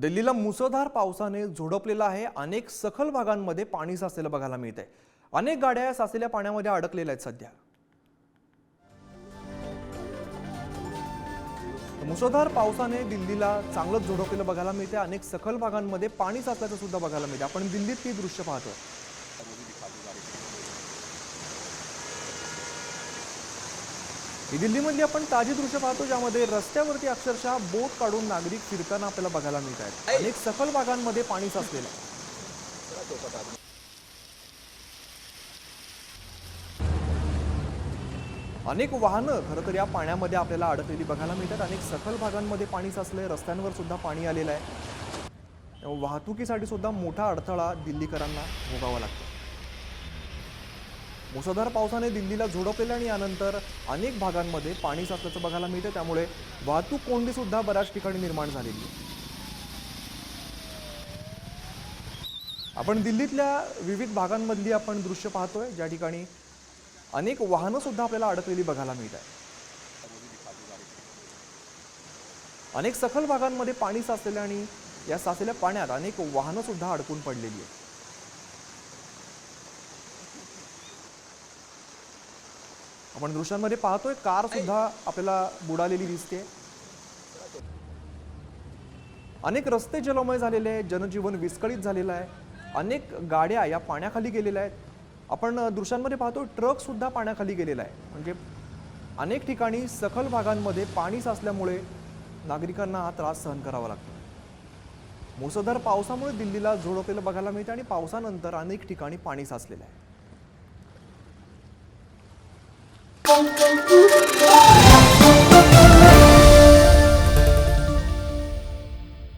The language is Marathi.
दिल्लीला मुसळधार पावसाने झोडपलेलं आहे. अनेक सखल भागांमध्ये पाणी साचलेलं बघायला मिळत आहे अनेक गाड्या या साचलेल्या पाण्यामध्ये अडकलेल्या आहेत सध्या. मुसळधार पावसाने दिल्लीला चांगलंच झोडपलेलं बघायला मिळते अनेक सखल भागांमध्ये पाणी साचल्याचं सुद्धा बघायला मिळते आपण दिल्लीत ती दृश्य पाहतो ही दिल्लीमधली आपण ताजी दृश्य पाहतो ज्यामध्ये रस्त्यावरती अक्षरशः बोट काढून नागरिक फिरताना आपल्याला बघायला मिळत आहेत. अनेक सखल भागांमध्ये पाणी साचलेलं आहे. अनेक वाहनं खरं तर या पाण्यामध्ये आपल्याला अडकलेली बघायला मिळतात. अनेक सखल भागांमध्ये पाणी साचलंय रस्त्यांवर सुद्धा पाणी आलेलं आहे. वाहतुकीसाठी सुद्धा मोठा अडथळा दिल्लीकरांना भोगावा लागतो. मुसळधार पावसाने दिल्लीला झोडपलेलं आणि यानंतर अनेक भागांमध्ये पाणी साचल्याचं बघायला मिळतं त्यामुळे वाहतूक कोंडी सुद्धा बऱ्याच ठिकाणी निर्माण झालेली आहे. आपण दिल्लीतल्या विविध भागांमधली आपण दृश्य पाहतोय. ज्या ठिकाणी अनेक वाहनं सुद्धा आपल्याला अडकलेली बघायला मिळत आहे अनेक सखल भागांमध्ये पाणी साचलेलं आणि या साचलेल्या पाण्यात अनेक वाहनं सुद्धा अडकून पडलेली आहेत. आपण दृश्यांमध्ये पाहतोय कार सुद्धा आपल्याला बुडालेली दिसते. अनेक रस्ते जलमय झालेले आहेत जनजीवन विस्कळीत झालेलं आहे. अनेक गाड्या या पाण्याखाली गेलेल्या आहेत. आपण दृश्यांमध्ये पाहतो ट्रक सुद्धा पाण्याखाली गेलेला आहे. म्हणजे अनेक ठिकाणी सखल भागांमध्ये पाणी साचल्यामुळे नागरिकांना हा त्रास सहन करावा लागतो. मुसळधार पावसामुळे दिल्लीला झोडपलेलं बघायला मिळतं आणि पावसानंतर अनेक ठिकाणी पाणी साचलेलं आहे. Boom, boom, boom.